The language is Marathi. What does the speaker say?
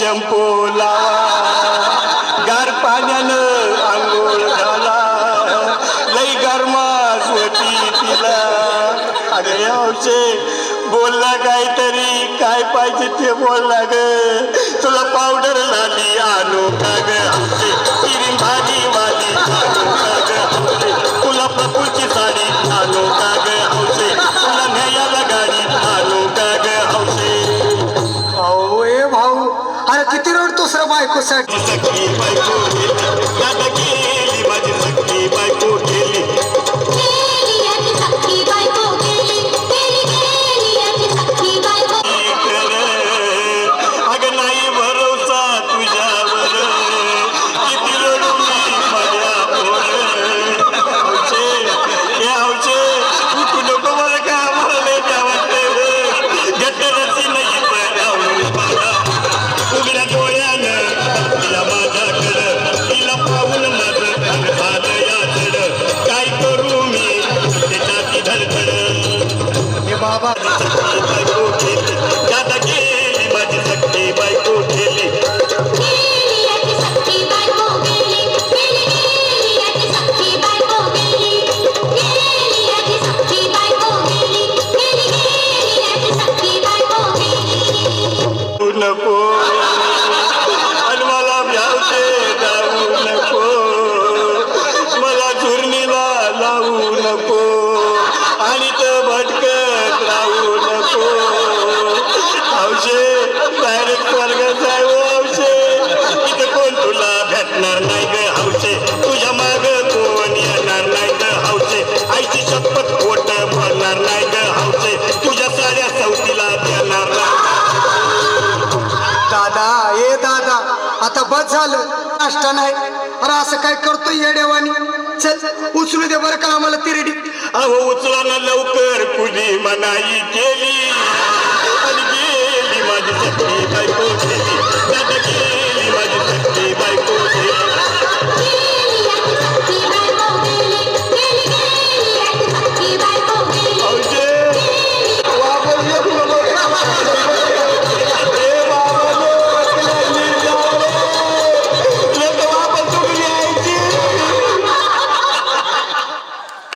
शंपू लावा गार पाण्यानं आंघोळ घाला लई गरमास होती तिला. अगं यावचे बोलला काहीतरी काय पाहिजे ते बोलला ग. तुला पावडर झाली आ गतिरोड दुसरं बायकोसाठी. নকো आता बस झालं. नाश्ता नाही. अरे असं काय करतो येडेवानी चल उचलू दे बरं का आम्हाला तिरडी अहो उचला ना लवकर कुणी मनाई केली. गेली माझी